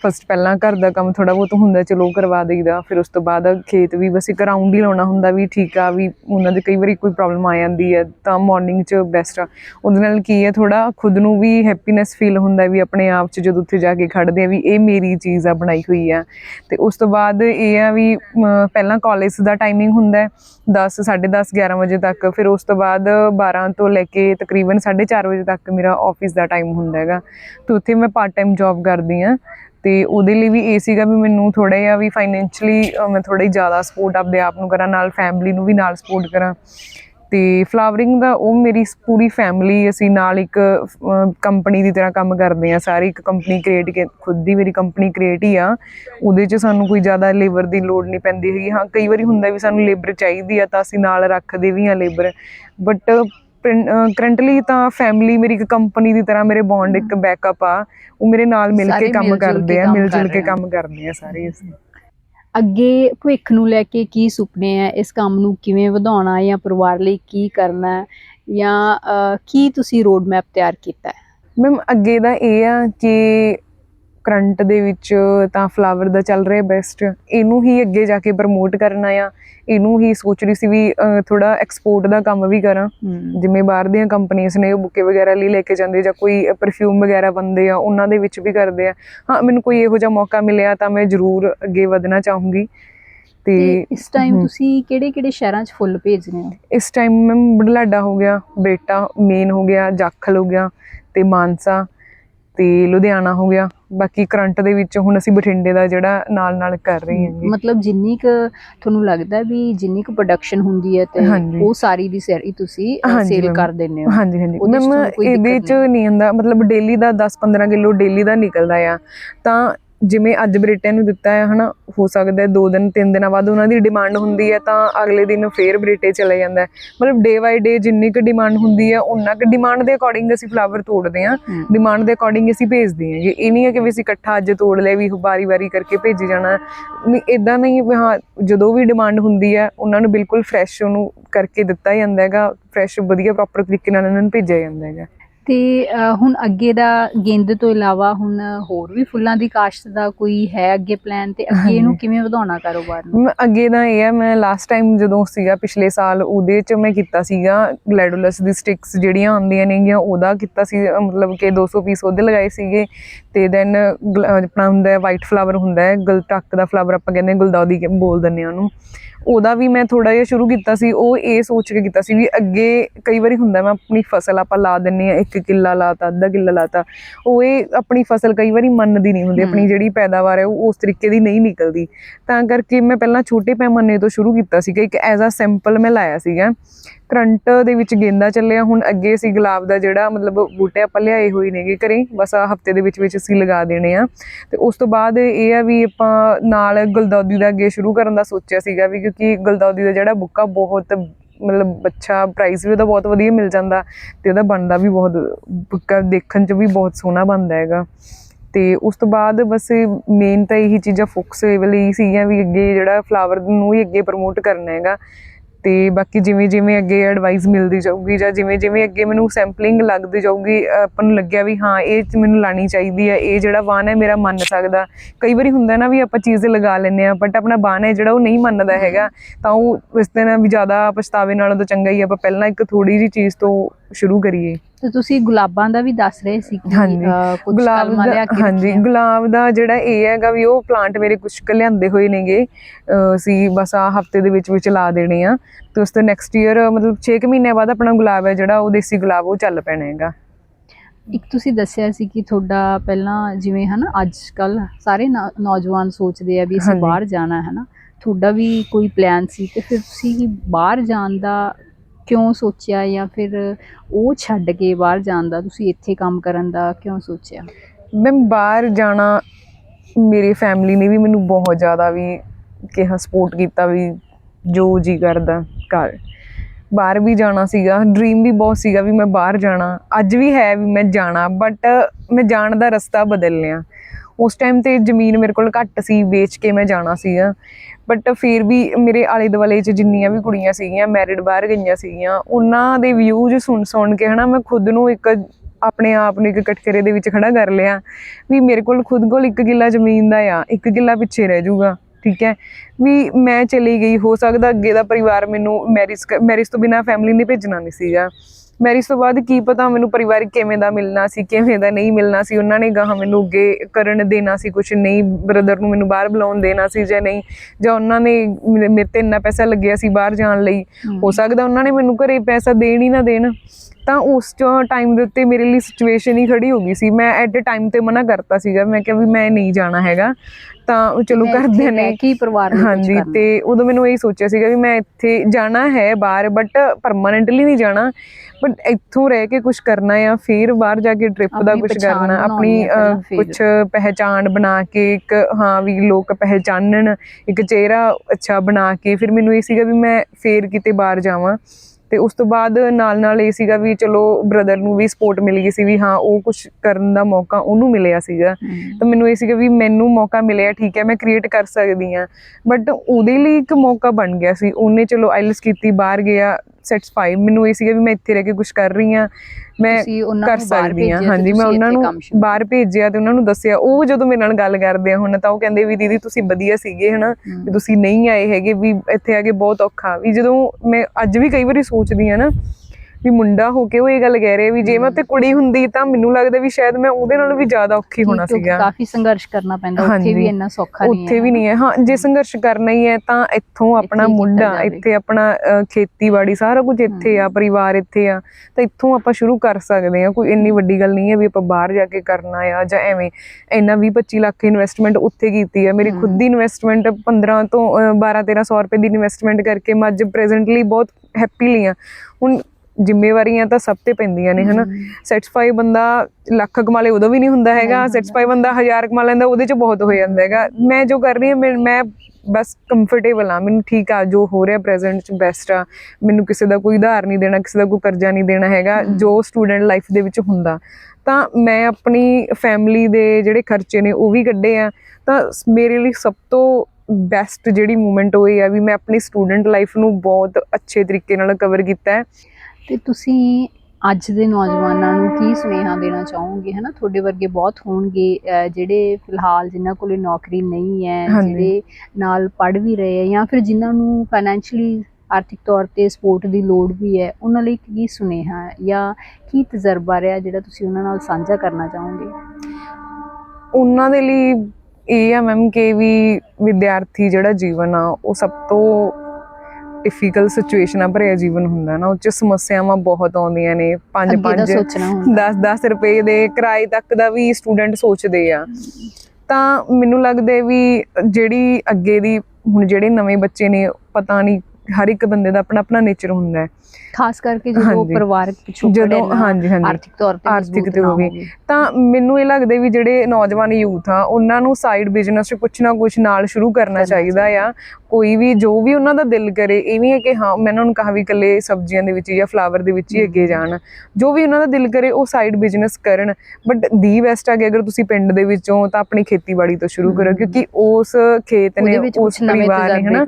ਫਸਟ ਪਹਿਲਾਂ ਘਰ ਦਾ ਕੰਮ ਥੋੜਾ ਬਹੁਤ ਹੁੰਦਾ, ਚਲੋ ਕਰਵਾ ਦੇਈਦਾ, ਫਿਰ ਉਸ ਤੋਂ ਬਾਅਦ ਖੇਤ ਵੀ ਬਸ ਇੱਕ ਰਾਉਂਡ ਹੀ ਲਾਉਣਾ ਹੁੰਦਾ ਵੀ ਠੀਕ ਆ, ਵੀ ਉਹਨਾਂ ਦੇ ਕਈ ਵਾਰੀ ਕੋਈ ਪ੍ਰੋਬਲਮ ਆ ਜਾਂਦੀ ਹੈ, ਤਾਂ ਮਾਰਨਿੰਗ 'ਚ ਬੈਸਟ ਆ। ਉਹਦੇ ਨਾਲ ਕੀ ਹੈ ਥੋੜਾ ਖੁਦ ਨੂੰ ਵੀ ਹੈਪੀਨੈਸ ਫੀਲ ਹੁੰਦਾ ਵੀ ਆਪਣੇ ਆਪ 'ਚ ਜਦੋਂ ਉੱਥੇ ਜਾ ਕੇ ਖੜਦੇ ਆ ਵੀ ਇਹ ਮੇਰੀ ਚੀਜ਼ ਆ, ਬਣਾਈ ਹੋਈ ਆ। ਤੇ ਉਸ ਤੋਂ ਬਾਅਦ ਇਹ ਆ ਵੀ ਪਹਿਲਾਂ ਕਾਲਜ ਦਾ ਟਾਈਮਿੰਗ ਹੁੰਦਾ ਹੈ 10 10:30 11 ਵਜੇ ਤੱਕ, ਫਿਰ ਉਸ ਤੋਂ ਬਾਅਦ 12 ਤੋਂ ਲੈ ਕੇ ਤਕਰੀਬਨ 4:30 ਵਜੇ ਤੱਕ ਮੇਰਾ ਆਫਿਸ ਦਾ ਟਾਈਮ ਹੁੰਦਾ ਹੈਗਾ। ਤੇ ਉੱਥੇ ਮੈਂ ਪਾਰਟ ਟਾਈਮ ਜੌਬ ਕਰਦੀ ਆ ਤੇ ਉਹਦੇ ਲਈ ਵੀ ਇਹ ਸੀਗਾ ਵੀ ਮੈਨੂੰ ਥੋੜਾ ਜਿਹਾ ਵੀ ਫਾਈਨੈਂਸ਼ਲੀ ਮੈਂ ਥੋੜਾ ਹੀ ਜ਼ਿਆਦਾ ਸਪੋਰਟ ਆਪਦੇ ਆਪ ਨੂੰ ਕਰਾਂ, ਨਾਲ ਫੈਮਿਲੀ ਨੂੰ ਵੀ ਨਾਲ ਸਪੋਰਟ ਕਰਾਂ। ਤੇ ਫਲਾਵਰਿੰਗ ਦਾ ਉਹ ਮੇਰੀ ਸ- ਪੂਰੀ ਫੈਮਿਲੀ ਅਸੀਂ ਨਾਲ ਇੱਕ ਕੰਪਨੀ ਦੀ ਤਰ੍ਹਾਂ ਕੰਮ ਕਰਦੇ ਆ ਸਾਰੀ ਇੱਕ ਕੰਪਨੀ ਕ੍ਰੀਏਟ ਖੁਦ ਦੀ ਮੇਰੀ ਕੰਪਨੀ ਕ੍ਰੀਏਟ ਹੀ ਆ। ਉਹਦੇ 'ਚ ਸਾਨੂੰ ਕੋਈ ਜ਼ਿਆਦਾ ਲੇਬਰ ਦੀ ਲੋੜ ਨਹੀਂ ਪੈਂਦੀ ਹੈਗੀ। ਹਾਂ, ਕਈ ਵਾਰੀ ਹੁੰਦਾ ਵੀ ਸਾਨੂੰ ਲੇਬਰ ਚਾਹੀਦੀ ਆ ਤਾਂ ਅਸੀਂ ਨਾਲ ਰੱਖਦੇ ਵੀ ਆ ਲੇਬਰ ਬਟ ਕਰੰਟਲੀ ਤਾਂ ਫੈਮਿਲੀ ਮੇਰੀ ਇੱਕ ਕੰਪਨੀ ਦੀ ਤਰ੍ਹਾਂ ਮੇਰੇ ਬੌਂਡ ਇੱਕ ਬੈਕਅਪ ਆ। ਉਹ ਮੇਰੇ ਨਾਲ ਮਿਲ ਕੇ ਕੰਮ ਕਰਦੇ ਆ ਮਿਲ ਜੁਲ ਕੇ। ਕੰਮ ਕਰਦੇ ਆ ਸਾਰੇ ਅਸੀਂ ਅੱਗੇ ਭਵਿੱਖ ਨੂੰ ਲੈ ਕੇ ਕੀ ਸੁਪਨੇ ਆ? ਇਸ ਕੰਮ ਨੂੰ ਕਿਵੇਂ ਵਧਾਉਣਾ ਜਾਂ ਪਰਿਵਾਰ ਲਈ ਕੀ ਕਰਨਾ ਜਾਂ ਕੀ ਤੁਸੀਂ ਰੋਡ ਮੈਪ ਤਿਆਰ ਕੀਤਾ ਹੈ? ਮੈਮ ਅੱਗੇ ਦਾ ਇਹ ਆ ਕਿ ਕਰੰਟ ਦੇ ਵਿੱਚ ਤਾਂ ਫਲਾਵਰ ਦਾ ਚੱਲ ਰਿਹਾ ਬੈਸਟ ਇਹਨੂੰ ਹੀ ਅੱਗੇ ਜਾ ਕੇ ਪ੍ਰਮੋਟ ਕਰਨਾ ਆ। ਇਹਨੂੰ ਹੀ ਸੋਚ ਰਹੀ ਸੀ ਵੀ ਥੋੜਾ ਐਕਸਪੋਰਟ ਦਾ ਕੰਮ ਵੀ ਕਰਾਂ। ਜਿਵੇਂ ਬਾਹਰ ਦੀਆਂ ਕੰਪਨੀਆਂ ਨੇ ਉਹ ਬੁੱਕੇ ਵਗੈਰਾ ਲਈ ਲੈ ਕੇ ਜਾਂਦੇ ਜਾਂ ਕੋਈ ਪਰਫਿਊਮ ਵਗੈਰਾ ਬੰਦੇ ਆ ਉਹਨਾਂ ਦੇ ਵਿੱਚ ਵੀ ਕਰਦੇ ਆ। ਹਾਂ ਮੈਨੂੰ ਕੋਈ ਇਹੋ ਜਿਹਾ ਮੌਕਾ ਮਿਲਿਆ ਤਾਂ ਮੈਂ ਜ਼ਰੂਰ ਅੱਗੇ ਵਧਣਾ ਚਾਹੂੰਗੀ। ਤੇ ਇਸ ਟਾਈਮ। ਤੁਸੀਂ ਕਿਹੜੇ ਕਿਹੜੇ ਸ਼ਹਿਰਾਂ 'ਚ ਫੁੱਲ ਭੇਜ ਰਹੇ ਹੋ? ਇਸ ਟਾਈਮ ਮੈਮ ਬੁਢਲਾਡਾ ਹੋ ਗਿਆ ਬੇਟਾ ਮੇਨ ਹੋ ਗਿਆ ਜਾਖਲ ਹੋ ਗਿਆ ਤੇ ਮਾਨਸਾ ਤੇ ਲੁਧਿਆਣਾ ਹੋ ਗਿਆ। ਬਾਕੀ ਕਰੰਟ ਦੇ ਵਿੱਚ ਹੁਣ ਅਸੀਂ ਬਠਿੰਡੇ ਦਾ ਜਿਹੜਾ ਨਾਲ ਨਾਲ ਕਰ ਰਹੇ ਹਾਂ ਮਤਲਬ ਜਿੰਨੀ ਕੁ ਤੁਹਾਨੂੰ ਲੱਗਦਾ ਵੀ ਜਿੰਨੀ ਕੁ ਪ੍ਰੋਡਕਸ਼ਨ ਹੁੰਦੀ ਹੈ ਤੇ। ਉਹ ਸਾਰੀ ਦੀ ਸਾਰੀ ਤੁਸੀਂ ਸੇਲ। ਕਰ ਦਿੰਦੇ ਹੋ। ਹਾਂਜੀ ਹਾਂਜੀ। ਮੈਮ ਇਹਦੇ ਚ ਨਹੀਂ? ਹੁੰਦਾ। ਮਤਲਬ ਡੇਲੀ ਦਾ 10-15 ਕਿਲੋ ਡੇਲੀ ਦਾ ਨਿਕਲਦਾ ਆ। ਤਾਂ ਜਿਵੇਂ ਅੱਜ ਬਰੇਟਿਆਂ ਨੂੰ ਦਿੱਤਾ ਹੈ ਹਨਾ ਹੋ ਸਕਦਾ ਹੈ ਦੋ ਦਿਨ ਤਿੰਨ ਦਿਨਾਂ ਬਾਅਦ ਉਹਨਾਂ ਦੀ ਡਿਮਾਂਡ ਹੁੰਦੀ ਹੈ ਤਾਂ ਅਗਲੇ ਦਿਨ ਫੇਰ ਬਰੇਟੇ ਚਲੇ ਜਾਂਦਾ ਹੈ। ਮਤਲਬ ਡੇ ਬਾਈ ਡੇ ਜਿੰਨੀ ਕੁ ਡਿਮਾਂਡ ਹੁੰਦੀ ਹੈ ਉਹਨਾਂ ਕੁ ਡਿਮਾਂਡ ਦੇ ਅਕੋਰਡਿੰਗ ਅਸੀਂ ਫਲਾਵਰ ਤੋੜਦੇ ਹਾਂ। ਡਿਮਾਂਡ ਦੇ ਅਕੋਰਡਿੰਗ ਅਸੀਂ ਭੇਜਦੇ ਹਾਂ। ਇਹ ਨਹੀਂ ਹੈ ਕਿ ਵੀ ਅਸੀਂ ਇਕੱਠਾ ਅੱਜ ਤੋੜ ਲਿਆ ਵੀ ਵਾਰੀ-ਵਾਰੀ ਕਰਕੇ ਭੇਜੀ ਜਾਣਾ। ਨਹੀਂ ਇਦਾਂ ਨਹੀਂ ਹਾਂ ਜਦੋਂ ਵੀ ਡਿਮਾਂਡ ਹੁੰਦੀ ਹੈ ਉਹਨਾਂ ਨੂੰ ਬਿਲਕੁਲ ਫਰੈਸ਼ ਉਹਨੂੰ ਕਰਕੇ ਦਿੱਤਾ ਜਾਂਦਾ ਹੈਗਾ ਫਰੈਸ਼ ਵਧੀਆ ਪ੍ਰੋਪਰ ਤਰੀਕੇ ਨਾਲ ਉਹਨਾਂ ਨੂੰ ਭੇਜਿਆ ਜਾਂਦਾ ਹੈਗਾ। ਤੇ ਹੁਣ ਅੱਗੇ ਦਾ ਗੇਂਦ ਤੋਂ ਇਲਾਵਾ ਹੁਣ ਹੋਰ ਵੀ ਫੁੱਲਾਂ ਦੀ ਕਾਸ਼ਤ ਦਾ ਕੋਈ ਹੈ ਅੱਗੇ ਪਲਾਨ ਤੇ? ਅੱਗੇ ਇਹਨੂੰ। ਕਿਵੇਂ ਵਧਾਉਣਾ ਕਾਰੋਬਾਰ ਨੂੰ? ਅੱਗੇ ਦਾ ਇਹ ਹੈ ਮੈਂ ਲਾਸਟ ਟਾਈਮ ਜਦੋਂ ਸੀਗਾ ਪਿਛਲੇ ਸਾਲ ਉਹਦੇ ਚ ਮੈਂ ਕੀਤਾ ਸੀਗਾ ਗਲੈਡੋਲਸ ਦੀ ਸਟਿਕਸ ਜਿਹੜੀਆਂ ਆਉਂਦੀਆਂ ਨੇਗੀਆਂ ਉਹਦਾ ਕੀਤਾ ਸੀ ਮਤਲਬ ਕਿ 200 ਪੀਸ ਉਹਦੇ ਲਗਾਏ ਸੀਗੇ। ਤੇ ਦੈਨ ਆਪਣਾ ਹੁੰਦਾ ਵਾਈਟ ਫਲਾਵਰ ਹੁੰਦਾ ਹੈ ਗਲਟੱਕ ਦਾ ਫਲਾਵਰ ਆਪਾਂ ਕਹਿੰਦੇ ਹਾਂ, ਗੁਲਦਾਉਦੀ ਕੇ- ਬੋਲ ਦਿੰਦੇ ਆ ਉਹਨੂੰ। ਉਹਦਾ ਵੀ ਮੈਂ ਥੋੜਾ ਜਿਹਾ ਸ਼ੁਰੂ ਕੀਤਾ ਸੀ ਉਹ ਇਹ ਸੋਚ ਕੇ ਕੀਤਾ ਸੀ ਵੀ ਅੱਗੇ ਕਈ ਵਾਰੀ ਹੁੰਦਾ ਮੈਂ ਆਪਣੀ ਫਸਲ ਆਪਾਂ ਲਾ ਦਿੰਨੇ ਆ ਇੱਕ ਕਿੱਲਾ ਲਾਤਾ ਅੱਧਾ ਕਿੱਲਾ ਲਾਤਾ ਉਹ ਇਹ ਆਪਣੀ ਫਸਲ ਕਈ ਵਾਰੀ ਮੰਨਦੀ ਨਹੀਂ ਹੁੰਦੀ ਆਪਣੀ। ਜਿਹੜੀ ਪੈਦਾਵਾਰ ਹੈ ਉਹ ਉਸ ਤਰੀਕੇ ਦੀ ਨਹੀਂ ਨਿਕਲਦੀ ਤਾਂ ਕਰਕੇ ਮੈਂ ਪਹਿਲਾਂ ਛੋਟੇ ਪੈਮਾਨੇ ਤੋਂ ਸ਼ੁਰੂ ਕੀਤਾ ਸੀਗਾ ਇੱਕ ਐਜ਼ ਅ ਸਿੰਪਲ ਮੈਂ ਲਾਇਆ ਸੀਗਾ ਕਰੰਟ ਦੇ ਵਿੱਚ ਗੇਂਦਾ ਚੱਲਿਆ, ਹੁਣ ਅੱਗੇ ਅਸੀਂ ਗੁਲਾਬ ਦਾ ਜਿਹੜਾ ਮਤਲਬ ਬੂਟੇ ਆਪਾਂ ਲਿਆਏ ਹੋਏ ਨੇਗੇ ਘਰੇ, ਬਸ ਆ ਹਫ਼ਤੇ ਦੇ ਵਿੱਚ ਵਿੱਚ ਅਸੀਂ ਲਗਾ ਦੇਣੇ ਆ। ਤੇ ਉਸ ਤੋਂ ਬਾਅਦ ਇਹ ਆ ਵੀ ਆਪਾਂ ਨਾਲ ਗੁਲਦੌਦੀ ਦਾ ਅੱਗੇ ਸ਼ੁਰੂ ਕਰਨ ਦਾ ਸੋਚਿਆ ਸੀਗਾ ਵੀ ਕਿਉਂਕਿ ਗਲਦੌਦੀ ਦਾ ਜਿਹੜਾ ਬੁੱਕਾ ਬਹੁਤ ਮਤਲਬ ਅੱਛਾ ਪ੍ਰਾਈਸ ਵੀ ਉਹਦਾ ਬਹੁਤ ਵਧੀਆ ਮਿਲ ਜਾਂਦਾ ਤੇ ਉਹਦਾ ਬਣਦਾ ਵੀ ਬਹੁਤ, ਬੁੱਕਾ ਦੇਖਣ 'ਚ ਵੀ ਬਹੁਤ ਸੋਹਣਾ ਬਣਦਾ ਹੈਗਾ। ਤੇ ਉਸ ਤੋਂ ਬਾਅਦ ਬਸ ਮੇਨ ਤਾਂ ਇਹੀ ਚੀਜ਼ਾਂ ਫੋਕਸ ਵਾਲੀ ਸੀਗੀਆਂ ਵੀ ਅੱਗੇ ਜਿਹੜਾ ਫਲਾਵਰ ਨੂੰ ਹੀ ਅੱਗੇ ਪ੍ਰਮੋਟ ਕਰਨਾ ਹੈਗਾ। ਤੇ ਬਾਕੀ ਜਿਵੇਂ ਜਿਵੇਂ ਅੱਗੇ ਐਡਵਾਈਸ ਮਿਲਦੀ ਜਾਊਗੀ ਜਾਂ ਜਿਵੇਂ ਜਿਵੇਂ ਅੱਗੇ ਮੈਨੂੰ ਸੈਂਪਲਿੰਗ ਲੱਗਦੀ ਜਾਊਗੀ ਆਪਾਂ ਨੂੰ ਲੱਗਿਆ ਵੀ ਹਾਂ ਇਹ ਮੈਨੂੰ ਲਾਣੀ ਚਾਹੀਦੀ ਹੈ ਇਹ ਜਿਹੜਾ ਵਾਨ ਹੈ ਮੇਰਾ ਮੰਨ ਸਕਦਾ। ਕਈ ਵਾਰੀ ਹੁੰਦਾ ਨਾ ਵੀ ਆਪਾਂ ਚੀਜ਼ ਲਗਾ ਲੈਂਦੇ ਆ ਬਟ ਆਪਣਾ ਬਾਣ ਹੈ ਜਿਹੜਾ ਉਹ ਨਹੀਂ ਮੰਨਦਾ ਹੈਗਾ ਤਾਂ ਉਹ ਇਸ ਨਾਲ ਵੀ ਜ਼ਿਆਦਾ ਪਛਤਾਵੇ ਨਾਲੋਂ ਤਾਂ ਚੰਗਾ ਹੀ ਆਪਾਂ ਪਹਿਲਾਂ ਇੱਕ ਥੋੜੀ ਜੀ ਚੀਜ਼ ਤੋਂ ਸ਼ੁਰੂ ਕਰੀਏ। ਤੇ ਤੁਸੀਂ ਗੁਲਾਬਾਂ ਦਾ ਵੀ ਦੱਸ ਰਹੇ ਸੀ ਕਿ ਕੁਝ ਗੁਲਾਬ ਕਲਮਾਂ ਲਿਆ ਦਾ ਕੇ ਹਾਂਜੀ। ਗੁਲਾਬ ਦਾ ਜਿਹੜਾ ਇਹ ਹੈਗਾ ਵੀ ਉਹ ਪਲਾਂਟ ਮੇਰੇ ਕੁਝ ਕੁ ਲਿਆਂਦੇ ਹੋਏ ਨੇਗੇ। ਸੀ ਬਸ ਆ ਹਫ਼ਤੇ ਦੇ ਵਿੱਚ ਵਿੱਚ ਲਾ ਦੇਣੇ ਆ। ਤੇ ਉਸ ਤੋਂ ਨੈਕਸਟ ਈਅਰ ਮਤਲਬ 6 ਕੁ ਮਹੀਨਿਆਂ ਬਾਅਦ ਆਪਣਾ ਗੁਲਾਬ ਹੈ ਜਿਹੜਾ ਉਹ ਦੇਸੀ ਗੁਲਾਬ ਉਹ ਚੱਲ ਪੈਣਾ ਹੈਗਾ। ਇੱਕ ਤੁਸੀਂ ਦੱਸਿਆ ਸੀ ਕਿ ਤੁਹਾਡਾ ਪਹਿਲਾਂ ਜਿਵੇਂ ਹਨਾ ਅੱਜ ਕੱਲ ਸਾਰੇ ਨੌਜਵਾਨ ਸੋਚਦੇ ਆ ਵੀ ਅਸੀਂ। ਬਾਹਰ ਜਾਣਾ ਹੈ ਨਾ ਤੁਹਾਡਾ ਵੀ ਕੋਈ ਪਲਾਨ ਸੀ ਤੇ ਫਿਰ ਤੁਸੀਂ ਬਾਹਰ ਜਾਣ ਦਾ ਕਿਉਂ ਸੋਚਿਆ ਜਾਂ ਫਿਰ ਉਹ ਛੱਡ ਕੇ ਬਾਹਰ ਜਾਣ ਦਾ, ਤੁਸੀਂ ਇੱਥੇ ਕੰਮ ਕਰਨ ਦਾ ਕਿਉਂ ਸੋਚਿਆ? ਮੈਂ ਬਾਹਰ ਜਾਣਾ ਮੇਰੇ ਫੈਮਿਲੀ ਨੇ ਵੀ ਮੈਨੂੰ ਬਹੁਤ ਜ਼ਿਆਦਾ ਵੀ ਕਿਹਾ ਸਪੋਰਟ ਕੀਤਾ ਵੀ ਜੋ ਜੀ ਕਰਦਾ ਕਰ ਬਾਹਰ ਵੀ ਜਾਣਾ ਸੀਗਾ ਡ੍ਰੀਮ ਵੀ ਬਹੁਤ ਸੀਗਾ ਵੀ ਮੈਂ ਬਾਹਰ ਜਾਣਾ। ਅੱਜ ਵੀ ਹੈ ਵੀ ਮੈਂ ਜਾਣਾ ਬਟ ਮੈਂ ਜਾਣ ਦਾ ਰਸਤਾ ਬਦਲ ਲਿਆ। ਉਸ ਟਾਈਮ ਤੇ ਜ਼ਮੀਨ ਮੇਰੇ ਕੋਲ ਘੱਟ ਸੀ, ਵੇਚ ਕੇ ਮੈਂ ਜਾਣਾ ਸੀਗਾ। ਬਟ ਫਿਰ ਵੀ ਮੇਰੇ ਆਲੇ ਦੁਆਲੇ 'ਚ ਜਿੰਨੀਆਂ ਵੀ ਕੁੜੀਆਂ ਸੀਗੀਆਂ ਮੈਰਿਡ ਬਾਹਰ ਗਈਆਂ ਸੀਗੀਆਂ, ਉਹਨਾਂ ਦੇ ਵਿਊਜ਼ ਸੁਣ ਸੁਣ ਕੇ ਹਨਾ ਮੈਂ ਖੁਦ ਨੂੰ ਇੱਕ ਆਪਣੇ ਆਪ ਨੂੰ ਇੱਕ ਕਟਕਰੇ ਦੇ ਵਿੱਚ ਖੜਾ ਕਰ ਲਿਆ। ਵੀ ਮੇਰੇ ਕੋਲ ਖੁਦ ਕੋਲ ਇੱਕ ਕਿੱਲਾ ਜ਼ਮੀਨ ਦਾ ਆ, ਇੱਕ ਕਿੱਲਾ ਪਿੱਛੇ ਰਹਿ ਜਾਊਗਾ, ਠੀਕ ਹੈ? ਵੀ ਮੈਂ ਚਲੀ ਗਈ, ਹੋ ਸਕਦਾ ਅੱਗੇ ਦਾ ਪਰਿਵਾਰ ਮੈਨੂੰ ਮੈਰਿਜ ਮੈਰਿਜ ਤੋਂ ਬਿਨਾ ਫੈਮਿਲੀ ਨੇ ਭੇਜਣਾ ਨਹੀਂ ਸੀਗਾ। ਮੈਰਿਜ ਤੋਂ ਬਾਅਦ ਕੀ ਪਤਾ ਮੈਨੂੰ ਪਰਿਵਾਰ ਕਿਵੇਂ ਦਾ ਮਿਲਣਾ ਸੀ ਕਿਵੇਂ ਦਾ ਨਹੀਂ ਮਿਲਣਾ ਸੀ ਉਹਨਾਂ ਨੇ ਗਾਹਾਂ ਮੈਨੂੰ ਅੱਗੇ ਕਰਨ ਦੇਣਾ ਸੀ ਕੁਝ ਨਹੀਂ ਬ੍ਰਦਰ ਨੂੰ ਮੈਨੂੰ ਬਾਹਰ ਬੁਲਾਉਣ ਦੇਣਾ ਸੀ ਜਾਂ ਨਹੀਂ ਜਾਂ ਉਹਨਾਂ ਨੇ ਮੇਰੇ ਮੇਰੇ ਤੇ ਇੰਨਾ ਪੈਸਾ ਲੱਗਿਆ ਸੀ ਬਾਹਰ ਜਾਣ ਲਈ ਹੋ ਸਕਦਾ ਉਹਨਾਂ ਨੇ ਮੈਨੂੰ ਘਰੇ ਪੈਸਾ ਦੇਣ ਹੀ ਨਾ ਦੇਣ। ਤਾਂ ਉਸ ਟਾਈਮ ਦੇ ਉੱਤੇ ਮੇਰੇ ਲਈ ਸਿਚੁਏਸ਼ਨ ਹੀ ਖੜੀ ਹੋ ਗਈ ਸੀ। ਮੈਂ ਐਟ ਅ ਟਾਈਮ ਤੇ ਮਨਾ ਕਰਤਾ ਸੀਗਾ। ਮੈਂ ਕਿਹਾ ਵੀ ਮੈਂ ਨਹੀਂ ਜਾਣਾ ਹੈਗਾ। ਤਾਂ ਉਹ ਚਲੋ ਰਹਿ ਨੇ। ਕੇ ਪਰਿਵਾਰ ਕੁਝ ਹਾਂਜੀ। ਤੇ ਉਦੋਂ ਮੈਨੂੰ ਇਹ ਸੋਚਿਆ ਸੀਗਾ ਵੀ ਮੈਂ ਇੱਥੇ ਜਾਣਾ ਹੈ ਬਾਹਰ ਬਟ ਪਰਮਾਨੈਂਟਲੀ ਨਹੀਂ ਜਾਣਾ। ਬਟ ਇੱਥੋਂ ਰਹਿ ਕੇ ਕੁਝ ਕਰਨਾ ਆ ਫਿਰ ਬਾਹਰ ਜਾ ਕੇ ਟ੍ਰਿਪ ਦਾ ਕੁਝ ਕਰਨਾ ਆਪਣੀ। ਕੁਝ ਪਹਿਚਾਣ ਬਣਾ ਕੇ ਇੱਕ ਹਾਂ ਵੀ ਲੋਕ ਪਹਿਚਾਨਣ ਇੱਕ ਚਿਹਰਾ ਅੱਛਾ ਬਣਾ ਕੇ। ਫਿਰ ਮੈਨੂੰ ਇਹ ਸੀਗਾ ਵੀ ਮੈਂ ਫੇਰ ਕਿਤੇ ਬਾਹਰ ਜਾਵਾਂ। ਤੇ ਉਸ ਤੋਂ ਬਾਅਦ ਨਾਲ ਨਾਲ ਇਹ ਸੀਗਾ ਵੀ ਚਲੋ ਬ੍ਰਦਰ ਨੂੰ ਵੀ ਸਪੋਰਟ ਮਿਲ ਗਈ ਸੀ ਵੀ ਹਾਂ ਉਹ ਕੁਝ ਕਰਨ ਦਾ ਮੌਕਾ ਉਹਨੂੰ ਮਿਲਿਆ ਸੀਗਾ। ਤਾਂ ਮੈਨੂੰ ਇਹ ਸੀਗਾ ਵੀ ਮੈਨੂੰ ਮੌਕਾ ਮਿਲਿਆ ਠੀਕ ਹੈ ਮੈਂ ਕ੍ਰੀਏਟ ਕਰ ਸਕਦੀ ਆ ਬਟ ਉਹਦੇ ਲਈ ਇੱਕ ਮੌਕਾ ਬਣ ਗਿਆ ਸੀ। ਉਹਨੇ ਚਲੋ ਆਈਲਸ ਕੀਤੀ ਬਾਹਰ ਗਿਆ ਸੈਟੀਸਫਾਈ ਮੈਨੂੰ ਇਹ ਸੀਗਾ ਵੀ ਮੈਂ ਇੱਥੇ ਰਹਿ ਕੇ ਕੁਝ ਕਰ ਰਹੀ ਆ ਮੈਂ ਕਰ ਸਕਦੀ ਤੇ ਹਾਂਜੀ ਮੈਂ ਉਹਨਾਂ ਨੂੰ ਬਾਹਰ ਭੇਜਿਆ ਤੇ ਉਹਨਾਂ ਨੂੰ ਦੱਸਿਆ। ਉਹ ਜਦੋਂ ਮੇਰੇ ਨਾਲ ਗੱਲ ਕਰਦੇ ਆ ਹੁਣ ਤਾਂ ਉਹ ਕਹਿੰਦੇ ਵੀ ਦੀਦੀ ਤੁਸੀਂ ਵਧੀਆ ਸੀਗੇ ਹਨਾ। ਵੀ ਤੁਸੀਂ ਨਹੀਂ ਆਏ ਹੈਗੇ ਵੀ ਇੱਥੇ ਆ ਕੇ ਬਹੁਤ ਔਖਾ। ਵੀ ਜਦੋਂ ਮੈਂ ਅੱਜ ਵੀ ਕਈ ਵਾਰੀ ਸੋਚਦੀ ਆ ਨਾ ਵੀ ਮੁੰਡਾ ਹੋ ਕੇ ਉਹ ਇਹ ਗੱਲ ਕਹਿ ਰਿਹਾ ਵੀ ਜੇ ਮੈਂ ਉੱਥੇ ਕੁੜੀ ਹੁੰਦੀ ਤਾਂ ਮੈਨੂੰ ਲੱਗਦਾ ਵੀ ਸ਼ਾਇਦ ਮੈਂ ਉਹਦੇ ਨਾਲ ਵੀ ਜ਼ਿਆਦਾ ਔਖੀ ਹੋਣਾ ਸੀਗਾ। ਕਾਫੀ ਸੰਘਰਸ਼ ਕਰਨਾ ਪੈਂਦਾ ਉੱਥੇ। ਵੀ ਇੰਨਾ ਸੌਖਾ ਨਹੀਂ ਉੱਥੇ ਵੀ ਨਹੀਂ ਹੈ। ਹਾਂ ਜੇ ਸੰਘਰਸ਼ ਕਰਨਾ ਹੀ ਹੈ ਤਾਂ ਇੱਥੋਂ ਆਪਣਾ ਹੀ ਮੁੰਡਾ। ਇੱਥੇ ਆਪਣਾ ਖੇਤੀਬਾੜੀ ਸਾਰਾ ਕੁਝ ਇੱਥੇ ਆ ਪਰਿਵਾਰ ਇੱਥੇ ਆ ਤਾਂ ਇੱਥੋਂ ਆਪਾਂ ਸ਼ੁਰੂ ਕਰ ਸਕਦੇ ਆ ਕੋਈ ਇੰਨੀ ਵੱਡੀ ਗੱਲ ਨਹੀਂ ਹੈ ਵੀ ਆਪਾਂ ਬਾਹਰ ਜਾ ਕੇ ਕਰਨਾ ਆ ਜਾਂ ਐਵੇਂ। ਇੰਨਾ 20 25 ਲੱਖ ਇਨਵੈਸਟਮੈਂਟ ਉੱਥੇ ਕੀਤੀ ਆ। ਮੇਰੀ ਖੁਦ ਦੀ ਇਨਵੈਸਟਮੈਂਟ 15 ਤੋਂ 12 1300 ਰੁਪਏ ਦੀ ਇਨਵੈਸਟਮੈਂਟ ਕਰਕੇ ਮੈਂ ਅੱਜ ਪ੍ਰੈਜ਼ੈਂਟਲੀ ਬਹੁਤ ਹੈਪੀਲੀ ਆ। ਹੁਣ ਜ਼ਿੰਮੇਵਾਰੀਆਂ ਤਾਂ ਸਭ ਤੇ ਪੈਂਦੀਆਂ ਨੇ ਹਨਾ? ਸੈਟੀਸਫਾਈ ਬੰਦਾ ਲੱਖ ਕਮਾ ਲੇ ਉਦੋਂ ਵੀ ਨਹੀਂ ਹੁੰਦਾ ਹੈਗਾ। ਸੈਟੀਸਫਾਈ ਬੰਦਾ ਹਜ਼ਾਰ ਕਮਾ ਲੈਂਦਾ ਉਹਦੇ ਚ ਬਹੁਤ ਹੋ ਜਾਂਦਾ ਹੈਗਾ। ਮੈਂ ਜੋ ਕਰ ਰਹੀ ਹਾਂ ਮੈਂ- ਮੈਂ ਬਸ ਕੰਫਰਟੇਬਲ ਆ ਮੈਨੂੰ ਠੀਕ ਆ ਜੋ ਹੋ ਰਿਹਾ ਪ੍ਰੈਜ਼ੈਂਟ ਚ ਬੈਸਟ ਆ। ਮੈਨੂੰ ਕਿਸੇ ਦਾ ਕੋਈ ਉਧਾਰ ਨਹੀਂ ਦੇਣਾ ਕਿਸੇ ਦਾ ਕੋਈ ਕਰਜ਼ਾ ਨਹੀਂ ਦੇਣਾ ਹੈਗਾ ਜੋ ਸਟੂਡੈਂਟ ਲਾਈਫ ਦੇ ਵਿੱਚ ਹੁੰਦਾ। ਤਾਂ ਮੈਂ ਆਪਣੀ ਫੈਮਿਲੀ ਦੇ ਜਿਹੜੇ ਖਰਚੇ ਨੇ ਉਹ ਵੀ ਕੱਢੇ ਆ। ਤਾਂ ਮੇਰੇ ਲਈ ਸਭ ਤੋਂ ਬੈਸਟ ਜਿਹੜੀ ਮੂਮੈਂਟ ਇਹ ਆ ਵੀ ਮੈਂ ਆਪਣੀ ਸਟੂਡੈਂਟ ਲਾਈਫ ਨੂੰ ਬਹੁਤ ਅੱਛੇ ਤਰੀਕੇ ਨਾਲ ਕਵਰ ਕੀਤਾ ਹੈ। ਤੇ ਤੁਸੀਂ ਅੱਜ ਦੇ ਨੌਜਵਾਨਾਂ ਨੂੰ ਕੀ ਸੁਨੇਹਾ ਦੇਣਾ ਚਾਹੋਗੇ ਹਨਾ ਤੁਹਾਡੇ ਵਰਗੇ ਬਹੁਤ ਹੋਣਗੇ ਜਿਹੜੇ ਫਿਲਹਾਲ ਜਿਨ੍ਹਾਂ ਕੋਲੇ ਨੌਕਰੀ ਨਹੀਂ ਹੈ। ਜਿਹੜੇ ਨਾਲ ਪੜ੍ਹ ਵੀ ਰਹੇ ਹੈ ਜਾਂ ਫਿਰ ਜਿਨ੍ਹਾਂ ਨੂੰ ਫਾਈਨੈਂਸ਼ੀਅਲੀ ਆਰਥਿਕ ਤੌਰ ਤੇ ਸਪੋਰਟ ਦੀ ਲੋੜ ਵੀ ਹੈ ਉਹਨਾਂ ਲਈ ਕੀ ਸੁਨੇਹਾ ਜਾਂ ਕੀ ਤਜਰਬਾ ਰਿਹਾ ਜਿਹੜਾ ਤੁਸੀਂ ਉਹਨਾਂ ਨਾਲ ਸਾਂਝਾ ਕਰਨਾ ਚਾਹੋਗੇ ਉਹਨਾਂ ਦੇ ਲਈ ਇਹ ਆ ਮੈਮ ਕਿ ਵੀ ਵਿਦਿਆਰਥੀ ਜਿਹੜਾ ਜੀਵਨ ਆ ਉਹ ਸਭ ਤੋਂ ਡਿਫਿਕਲਟ ਸਿਚੁਏਸ਼ਨਾਂ ਭਰਿਆ ਜੀਵਨ ਹੁੰਦਾ ਨਾ ਉਹ ਚ ਸਮੱਸਿਆਵਾਂ ਬਹੁਤ ਆਉਂਦੀਆਂ ਨੇ ਪੰਜ ਅੱਗੇ ਦਾ ਪੰਜ ਸੋਚਣਾ ਹੁੰਦਾ। 10 10 ਰੁਪਏ ਦੇ ਕਿਰਾਏ ਤੱਕ ਦਾ ਵੀ ਸਟੂਡੈਂਟ ਸੋਚਦੇ ਆ। ਤਾਂ ਮੈਨੂੰ ਲੱਗਦਾ ਵੀ ਜਿਹੜੀ ਅੱਗੇ ਦੀ ਹੁਣ ਜਿਹੜੇ ਨਵੇਂ ਬੱਚੇ ਨੇ ਪਤਾ ਨਹੀਂ ਹਰ ਇੱਕ ਬੰਦੇ ਦਾ ਆਪਣਾ ਆਪਣਾ ਨੇਚਰ ਹੁੰਦਾ ਹੈ। ਖਾਸ ਕਰਕੇ ਜਦੋਂ। ਪਰਿਵਾਰਕ ਪਿਛੋਕੜ ਜਦੋਂ ਇੰਨਾ ਹਾਂਜੀ ਹਾਂਜੀ। ਆਰਥਿਕ ਤੌਰ ਤੇ ਆਰਥਿਕ ਤੇ ਹੋਵੇ। ਤਾਂ ਮੈਨੂੰ ਇਹ ਲੱਗਦਾ ਵੀ ਜਿਹੜੇ ਨੌਜਵਾਨ ਯੂਥ ਆ ਉਹਨਾਂ ਨੂੰ ਸਾਈਡ ਬਿਜ਼ਨਸ ਕੁਛ ਨਾ ਕੁਛ ਨਾਲ ਸ਼ੁਰੂ ਕਰਨਾ ਚਾਹੀਦਾ ਆ। ਕੋਈ ਵੀ ਜੋ ਵੀ ਉਹਨਾਂ ਦਾ ਦਿਲ ਕਰੇ ਇਹ ਨਹੀਂ ਹੈ ਕਿ ਹਾਂ ਮੈਂ ਉਹਨਾਂ ਨੂੰ ਕਹਾ ਵੀ ਇਕੱਲੇ ਸਬਜ਼ੀਆਂ ਦੇ ਵਿੱਚ ਜਾਂ ਫਲਾਵਰ ਦੇ ਵਿੱਚ ਹੀ ਅੱਗੇ ਜਾਣ। ਜੋ ਵੀ ਉਹਨਾਂ ਦਾ ਦਿਲ ਕਰੇ ਉਹ ਸਾਈਡ ਬਿਜ਼ਨਸ ਕਰਨ। ਬਟ ਦੀ ਬੈਸਟ ਆ ਕਿ ਅਗਰ ਤੁਸੀਂ ਪਿੰਡ ਦੇ ਵਿੱਚੋਂ ਤਾਂ ਆਪਣੀ ਖੇਤੀਬਾੜੀ ਤੋਂ ਸ਼ੁਰੂ ਕਰੋ। ਕਿਉਂਕਿ ਉਸ ਖੇਤ ਨੇ ਉਸ ਪਰਿਵਾਰ ਨੇ ਹਨਾ?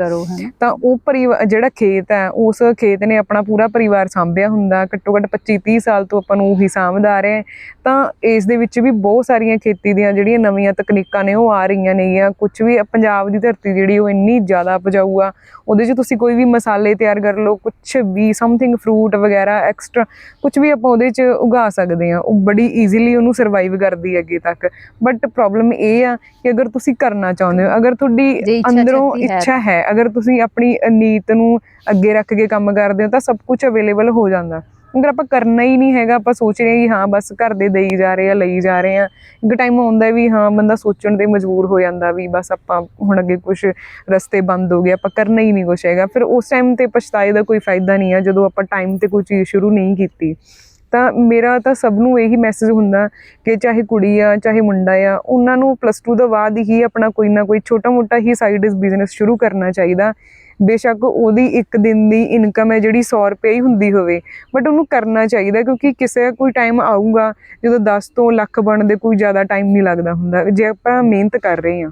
ਤਾਂ ਉਹ ਪਰਿਵਾਰ ਜਿਹੜਾ ਖੇਤ ਹੈ ਉਸ ਖੇਤ ਨੇ ਆਪਣਾ ਪੂਰਾ ਪਰਿਵਾਰ ਸਾਂਭਿਆ ਹੁੰਦਾ ਘੱਟੋ ਘੱਟ 25 30 ਸਾਲ ਤੋਂ ਆਪਾਂ ਨੂੰ ਉਹੀ ਸਾਂਭਦਾ ਆ ਰਿਹਾ। ਤਾਂ ਇਸ ਦੇ ਵਿੱਚ ਵੀ ਬਹੁਤ ਸਾਰੀਆਂ ਖੇਤੀ ਦੀਆਂ ਜਿਹੜੀਆਂ ਨਵੀਆਂ ਤਕਨੀਕਾਂ ਨੇ ਉਹ ਆ ਰਹੀਆਂ ਨੇਗੀਆਂ ਕੁਝ ਵੀ ਪੰਜਾਬ ਦੀ ਧਰਤੀ ਜਿਹੜੀ ਉਹ ਇੰਨੀ ਜ਼ਿਆਦਾ ਉਪਜਾਊ ਆ ਉਹਦੇ 'ਚ ਤੁਸੀਂ ਕੋਈ ਵੀ ਮਸਾਲੇ ਤਿਆਰ ਕਰ ਲਓ ਕੁਝ ਵੀ ਸਮਥਿੰਗ ਫਰੂਟ ਵਗੈਰਾ ਐਕਸਟਰਾ ਕੁਝ ਵੀ ਆਪਾਂ ਉਹਦੇ 'ਚ ਉਗਾ ਸਕਦੇ ਆ ਉਹ ਬੜੀ ਈਜ਼ੀਲੀ ਉਹਨੂੰ ਸਰਵਾਈਵ ਕਰਦੀ ਹੈ ਅੱਗੇ ਤੱਕ ਬਟ ਪ੍ਰੋਬਲਮ ਇਹ ਆ ਕਿ ਅਗਰ ਤੁਸੀਂ ਕਰਨਾ ਚਾਹੁੰਦੇ ਹੋ ਅਗਰ ਤੁਹਾਡੀ ਅੰਦਰੋਂ ਇੱਛਾ ਹੈ ਅਗਰ ਤੁਸੀਂ ਆਪਣੀ ਨੀਤ ਨੂੰ ਅੱਗੇ ਰੱਖ ਕੇ ਕੰਮ ਕਰਦੇ ਹੋ ਤਾਂ ਸਭ ਕੁਝ ਅਵੇਲੇਬਲ ਹੋ ਜਾਂਦਾ। ਅਗਰ ਆਪਾਂ ਕਰਨਾ ਹੀ ਨਹੀਂ ਹੈਗਾ, ਆਪਾਂ ਸੋਚ ਰਹੇ ਕਿ ਹਾਂ, ਬਸ ਘਰ ਦੇ ਦੇਈ ਜਾ ਰਹੇ ਆ, ਲਈ ਜਾ ਰਹੇ ਆ। ਇੱਕ ਟਾਈਮ ਆਉਂਦਾ ਵੀ ਹਾਂ, ਬੰਦਾ ਸੋਚਣ ਤੇ ਮਜਬੂਰ ਹੋ ਜਾਂਦਾ ਵੀ ਬਸ ਆਪਾਂ ਹੁਣ ਅੱਗੇ ਕੁਝ ਰਸਤੇ ਬੰਦ ਹੋ ਗਏ, ਆਪਾਂ ਕਰਨਾ ਹੀ ਨਹੀਂ ਕੁਛ ਹੈਗਾ। ਫਿਰ ਉਸ ਟਾਈਮ ਤੇ ਪਛਤਾਏ ਦਾ ਕੋਈ ਫਾਇਦਾ ਨਹੀਂ ਆ, ਜਦੋਂ ਆਪਾਂ ਟਾਈਮ ਤੇ ਕੋਈ ਚੀਜ਼ ਸ਼ੁਰੂ ਨਹੀਂ ਕੀਤੀ। ਤਾਂ ਮੇਰਾ ਤਾਂ ਸਭ ਨੂੰ ਇਹੀ ਮੈਸੇਜ ਹੁੰਦਾ ਕਿ ਚਾਹੇ ਕੁੜੀ ਆ, ਚਾਹੇ ਮੁੰਡਾ ਆ, ਉਹਨਾਂ ਨੂੰ ਪਲੱਸ 2 ਤੋਂ ਬਾਅਦ ਹੀ ਆਪਣਾ ਕੋਈ ਨਾ ਕੋਈ ਛੋਟਾ ਮੋਟਾ ਹੀ ਸਾਈਡ ਬਿਜ਼ਨਸ ਸ਼ੁਰੂ ਕਰਨਾ ਚਾਹੀਦਾ। ਬੇਸ਼ੱਕ ਉਹਦੀ ਇੱਕ ਦਿਨ ਦੀ ਇਨਕਮ ਹੈ ਜਿਹੜੀ 100 ਰੁਪਏ ਹੀ ਹੁੰਦੀ ਹੋਵੇ ਬਟ ਉਹਨੂੰ ਕਰਨਾ ਚਾਹੀਦਾ ਕਿਉਂਕਿ ਕਿਸੇ ਕੋਈ ਟਾਈਮ ਆਊਗਾ, ਜਦੋਂ 10 ਤੋਂ ਲੱਖ ਬਣਨ ਦੇ ਕੋਈ ਜ਼ਿਆਦਾ ਟਾਈਮ ਨਹੀਂ ਲੱਗਦਾ ਹੁੰਦਾ, ਜੇ ਆਪਾਂ ਮਿਹਨਤ ਕਰ ਰਹੇ ਹਾਂ।